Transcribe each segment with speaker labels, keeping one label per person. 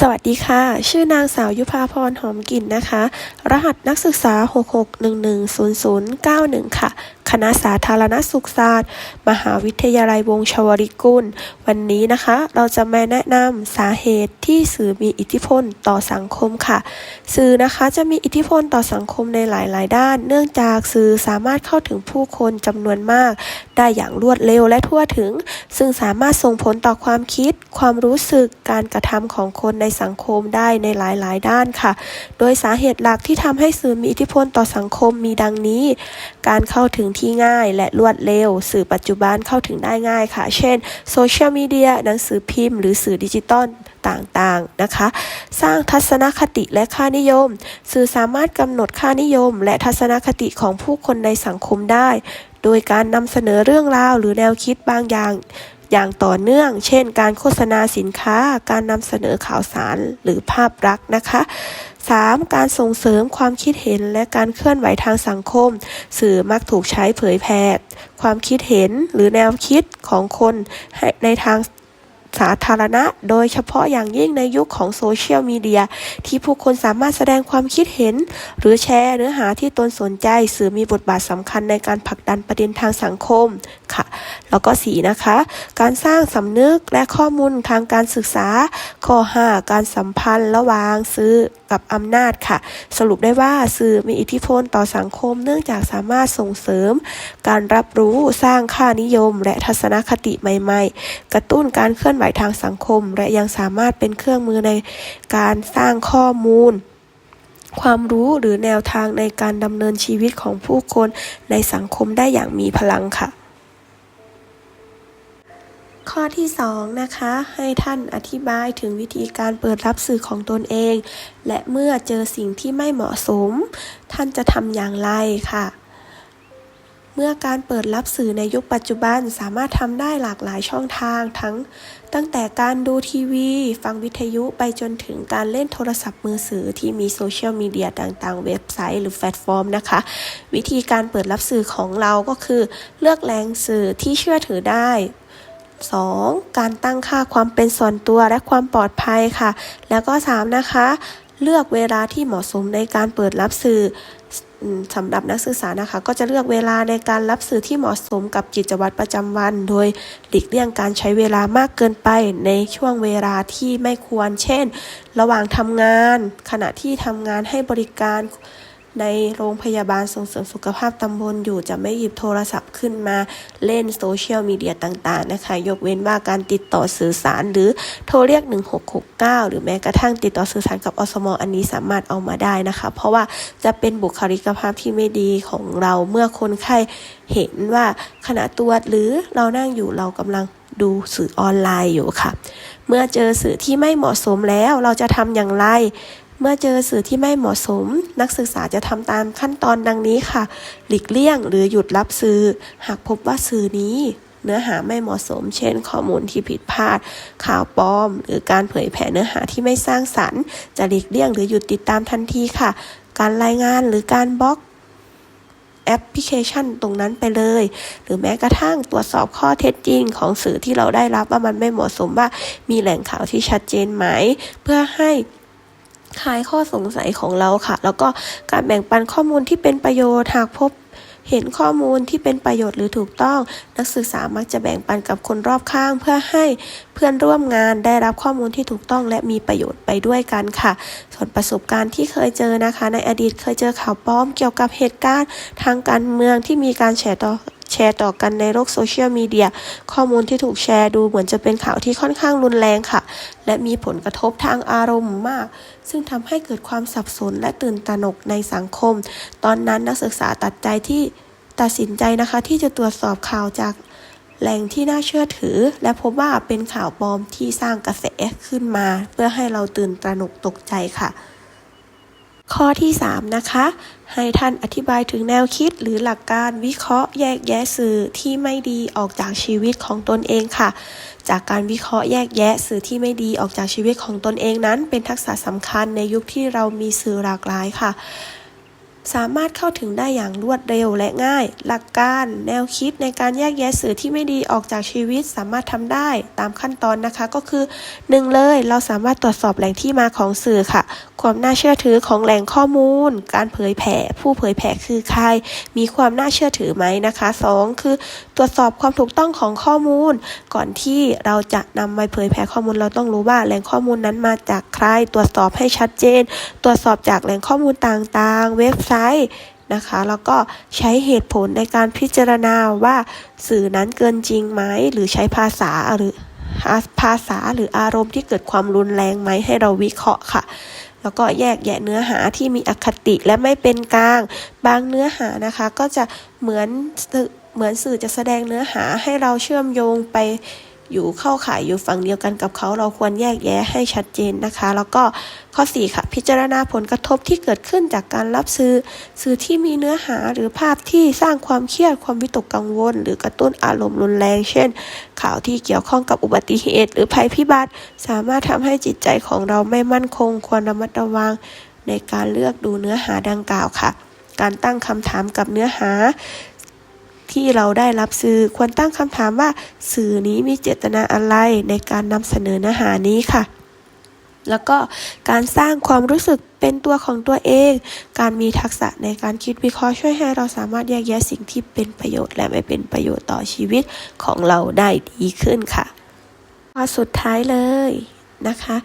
Speaker 1: สวัสดีค่ะ ชื่อนางสาวยุพาพรหอมกลิ่นนะคะ รหัสนักศึกษา 66110091ค่ะ คณะสาธารณสุขศาสตร์ มหาวิทยาลัยวงชวริกุล วันนี้นะคะ เราจะมาแนะนำสาเหตุที่สื่อมีอิทธิพลต่อสังคมค่ะ สื่อนะคะจะมีอิทธิพลต่อสังคมในหลาย ๆ ด้าน เนื่องจากสื่อสามารถเข้าถึงผู้คนจำนวนมาก ได้อย่างรวดเร็วและทั่วถึง ซึ่งสามารถส่งผลต่อความคิด ความรู้สึกการกระทำของคนในสังคมได้ในหลาย ๆ ด้านค่ะ โดยสาเหตุหลักที่ทำให้สื่อมีอิทธิพลต่อสังคมมีดังนี้ การเข้าถึงที่ที่ง่ายและรวดเร็ว สื่อปัจจุบันเข้าถึงได้ง่ายค่ะ เช่นโซเชียลมีเดียหนังสือพิมพ์หรือสื่อดิจิตอลต่างๆนะคะ สร้างทัศนคติและค่านิยม สื่อสามารถกำหนดค่านิยม และทัศนคติของผู้คนในสังคมได้ โดยการนำเสนอเรื่องราวหรือแนวคิดบางอย่าง อย่างต่อเนื่อง เช่น การโฆษณาสินค้า การนำเสนอข่าวสารหรือภาพลักษณ์นะคะ 3. การส่งเสริมความคิดเห็นและการเคลื่อนไหวทางสังคม สื่อมักถูกใช้เผยแพร่ความคิดเห็นหรือแนวคิดของคนให้ในทาง สาธารณะ โดยเฉพาะอย่างยิ่งในยุคของโซเชียลมีเดียที่ผู้คนสามารถแสดงความคิดเห็น หรือแชร์เนื้อหาที่ตนสนใจ สื่อมีบทบาทสำคัญในการผลักดันประเด็นทางสังคมค่ะ แล้วก็สีนะคะ การสร้างสำนึกและข้อมูลทางการศึกษาข้อ5การสัมพันธ์ระหว่างสื่อ กับอำนาจค่ะ สรุปได้ว่าสื่อมีอิทธิพลต่อสังคม เนื่องจากสามารถส่งเสริม การรับรู้สร้างค่านิยม และทัศนคติใหม่ ๆ กระตุ้นการเคลื่อนไหวทางสังคม และยังสามารถเป็นเครื่องมือในการสร้างข้อมูลความรู้หรือแนวทางในการดำเนินชีวิตของผู้คนในสังคมได้อย่างมีพลังค่ะ ข้อที่ 2 นะคะ ให้ท่านอธิบายถึงวิธีการเปิดรับสื่อของตนเอง และเมื่อเจอสิ่งที่ไม่เหมาะสม ท่านจะทำอย่างไรค่ะ เมื่อการเปิดรับสื่อในยุคปัจจุบันสามารถทำได้หลากหลายช่องทาง ทั้งตั้งแต่การดูทีวี ฟังวิทยุไปจนถึงการเล่นโทรศัพท์มือถือที่มีโซเชียลมีเดียต่างๆ เว็บไซต์หรือแพลตฟอร์มนะคะ วิธีการเปิดรับสื่อของเราก็คือ เลือกแหล่งสื่อที่เชื่อถือได้ 2. การตั้งค่าความเป็นส่วนตัวและความปลอดภัยค่ะ แล้วก็ 3 นะคะ เลือกเวลาที่เหมาะสมในการเปิดรับสื่อสำหรับนักศึกษานะคะ ก็จะเลือกเวลาในการรับสื่อที่เหมาะสมกับกิจวัตรประจำวัน โดยหลีกเลี่ยงการใช้เวลามากเกินไปในช่วงเวลาที่ไม่ควร เช่น ระหว่างทำงาน ขณะที่ทำงานให้บริการ ในโรงพยาบาลส่งเสริมสุขภาพตำบลอยู่จะไม่หยิบโทรศัพท์ขึ้นมาเล่นโซเชียลมีเดียต่างๆนะคะ ยกเว้นว่าการติดต่อสื่อสารหรือโทรเรียก 1669 หรือแม้กระทั่งติดต่อสื่อสารกับอสมอันนี้สามารถเอามาได้นะคะ เพราะว่าจะเป็นบุคลิกภาพที่ไม่ดีของเราเมื่อคนไข้เห็นว่าขณะตรวจหรือเรานั่งอยู่เรากำลังดูสื่อออนไลน์อยู่ค่ะ เมื่อเจอสื่อที่ไม่เหมาะสมแล้วเราจะทำอย่างไร เมื่อเจอสื่อที่ไม่เหมาะสม นักศึกษาจะทำตามขั้นตอนดังนี้ค่ะ หลีกเลี่ยงหรือหยุดรับสื่อ หากพบว่าสื่อนี้เนื้อหาไม่เหมาะสม เช่น ข้อมูลที่ผิดพลาด ข่าวปลอม หรือการเผยแผ่เนื้อหาที่ไม่สร้างสรรค์ จะหลีกเลี่ยงหรือหยุดติดตามทันทีค่ะ การรายงานหรือการบล็อกแอปพลิเคชันตรงนั้นไปเลย หรือแม้กระทั่งตรวจสอบข้อเท็จจริงของสื่อที่เราได้รับว่ามันไม่เหมาะสมว่ามีแหล่งข่าวที่ชัดเจนไหม เพื่อให้ คลายข้อสงสัยของเราค่ะ แล้วก็การแบ่งปันข้อมูลที่เป็นประโยชน์หากพบเห็นข้อมูลที่เป็นประโยชน์หรือถูกต้อง นักศึกษามักจะแบ่งปันกับคนรอบข้าง เพื่อให้เพื่อนร่วมงานได้รับข้อมูลที่ถูกต้องและมีประโยชน์ไปด้วยกันค่ะ ส่วนประสบการณ์ที่เคยเจอนะคะ ในอดีตเคยเจอข่าวปลอมเกี่ยวกับเหตุการณ์ทางการเมืองที่มีการแชร์ต่อ แชร์ต่อกันในโลกโซเชียลมีเดีย ข้อมูลที่ถูกแชร์ดูเหมือนจะเป็นข่าวที่ค่อนข้างรุนแรงค่ะ และมีผลกระทบทางอารมณ์มาก ซึ่งทำให้เกิดความสับสนและตื่นตระหนกในสังคม ตอนนั้นนักศึกษาตัดใจที่ตัดสินใจนะคะ ที่จะตรวจสอบข่าวจากแหล่งที่น่าเชื่อถือ และพบว่าเป็นข่าวปลอมที่สร้างกระแสขึ้นมา เพื่อให้เราตื่นตระหนกตกใจค่ะ ข้อที่ 3 นะคะ ให้ท่านอธิบายถึงแนวคิดหรือหลักการวิเคราะห์แยกแยะสื่อที่ไม่ดีออกจากชีวิตของตนเองค่ะ จากการวิเคราะห์แยกแยะสื่อที่ไม่ดีออกจากชีวิตของตนเองนั้น เป็นทักษะสำคัญในยุคที่เรามีสื่อหลากหลายค่ะ สามารถเข้าถึงได้อย่างรวดเร็วและง่าย หลักการ แนวคิดในการแยกแยะสื่อที่ไม่ดีออกจากชีวิตสามารถทำได้ตามขั้นตอนนะคะก็คือ 1 เลย เราสามารถตรวจสอบแหล่งที่มาของสื่อค่ะ ความน่าเชื่อถือของแหล่งข้อมูล การเผยแผ่ ผู้เผยแผ่คือใคร มีความน่าเชื่อถือไหมนะคะ 2 คือตรวจสอบความถูกต้องของข้อมูล ก่อนที่เราจะนำไปเผยแผ่ข้อมูลเราต้องรู้ว่าแหล่งข้อมูลนั้นมาจากใคร ตรวจสอบให้ชัดเจน ตรวจสอบจากแหล่งข้อมูลต่างๆ เว็บไซต์นะคะแล้วก็ใช้เหตุผลในการพิจารณาว่าสื่อนั้นเกินจริงไหมหรือใช้ภาษาหรือภาษาหรืออารมณ์ที่เกิดความรุนแรงไหมให้เราวิเคราะห์ค่ะ แล้วก็แยกแยะเนื้อหาที่มีอคติและไม่เป็นกลาง บางเนื้อหานะคะ ก็จะเหมือน เหมือนสื่อจะแสดงเนื้อหาให้เราเชื่อมโยงไปอยู่เข้าข่ายอยู่ฝั่งเดียวกันกับเขาเราควรแยกแยะให้ชัดเจนนะคะ แล้วก็ข้อ 4 ค่ะ พิจารณาผลกระทบที่เกิดขึ้นจากการรับซื้อสื่อที่มีเนื้อหาหรือภาพที่สร้างความเครียดความวิตกกังวล หรือกระตุ้นอารมณ์รุนแรง เช่น ข่าวที่เกี่ยวข้องกับอุบัติเหตุ หรือภัยพิบัติ สามารถทำให้จิตใจของเราไม่มั่นคง ควรระมัดระวังในการเลือกดูเนื้อหาดังกล่าวค่ะ การตั้งคำถามกับเนื้อหา ที่เราได้รับสื่อควรตั้งคำถามว่า สื่อนี้มีเจตนาอะไรในการนำเสนอเนื้อหานี้ค่ะแล้วก็การสร้างความรู้สึกเป็นตัวของตัวเอง การมีทักษะในการคิดวิเคราะห์ช่วยให้เราสามารถแยกแยะสิ่งที่เป็นประโยชน์และไม่เป็นประโยชน์ต่อชีวิตของเราได้ดีขึ้นค่ะข้อสุดท้ายเลย นะคะ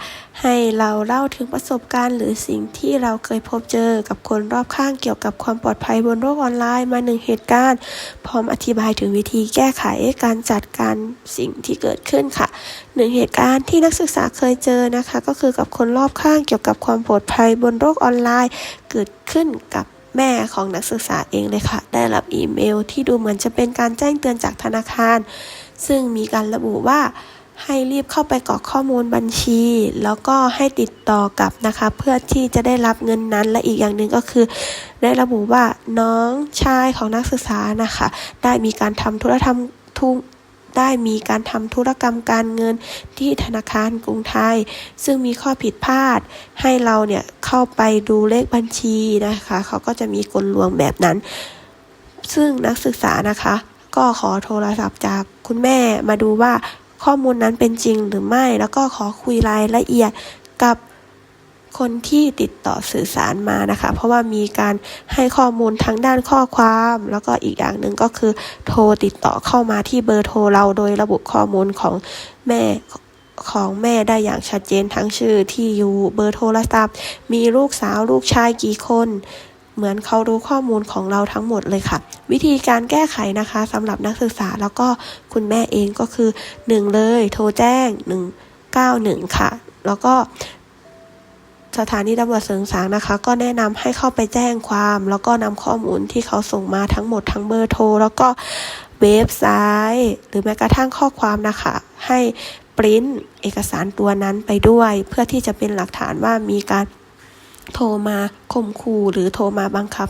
Speaker 1: ให้เราเล่าถึงประสบการณ์ หรือสิ่งที่เราเคยพบเจอกับคนรอบข้างเกี่ยวกับความปลอดภัยบนโลกออนไลน์มาหนึ่งเหตุการณ์ พร้อมอธิบายถึงวิธีแก้ไขการจัดการสิ่งที่เกิดขึ้นค่ะหนึ่งเหตุการณ์ที่นักศึกษาเคยเจอนะคะ ก็คือกับคนรอบข้างเกี่ยวกับความปลอดภัยบนโลกออนไลน์ เกิดขึ้นกับแม่ของนักศึกษาเองเลยค่ะ ได้รับอีเมลที่ดูเหมือนจะเป็นการแจ้งเตือนจากธนาคาร ซึ่งมีการระบุว่า ให้รีบเข้าไปกรอกข้อมูลบัญชี แล้วก็ให้ติดต่อกับนะคะ เพื่อที่จะได้รับเงินนั้นและอีกอย่างหนึ่งก็คือ ได้ระบุว่าน้องชายของนักศึกษานะคะ ได้มีการทำธุรกรรมทุได้มีการทำธุรกรรมการเงินที่ธนาคารกรุงไทย ซึ่งมีข้อผิดพลาด ให้เราเนี่ยเข้าไปดูเลขบัญชีนะคะ เขาก็จะมีกลลวงแบบนั้น ซึ่งนักศึกษานะคะ ก็ขอโทรศัพท์จากคุณแม่มาดูว่า ข้อมูลนั้นเป็นจริงหรือไม่ แล้วก็ขอคุยรายละเอียดกับคนที่ติดต่อสื่อสารมานะคะ เพราะว่ามีการให้ข้อมูลทางด้านข้อความ แล้วก็อีกอย่างหนึ่งก็คือ โทรติดต่อเข้ามาที่เบอร์โทรเราโดยระบุข้อมูลของแม่ของแม่ได้อย่างชัดเจนทั้งชื่อที่อยู่เบอร์โทรศัพท์ มีลูกสาวลูกชายกี่คน เหมือนเขารู้ข้อมูลของเราทั้งหมดเลยค่ะ วิธีการแก้ไขนะคะสำหรับนักศึกษาแล้วก็คุณแม่เองก็คือ 1 เลย โทรแจ้ง 191 ค่ะ แล้วก็สถานีตำรวจเสริงสางนะคะ ก็แนะนำให้เข้าไปแจ้งความ แล้วก็นำข้อมูลที่เขาส่งมาทั้งหมดทั้งเบอร์โทร แล้วก็เว็บไซต์ หรือแม้กระทั่งข้อความนะคะ ให้ปริ้นเอกสารตัวนั้นไปด้วย เพื่อที่จะเป็นหลักฐานว่ามีการ โทรมาข่มขู่หรือโทรมาบังคับ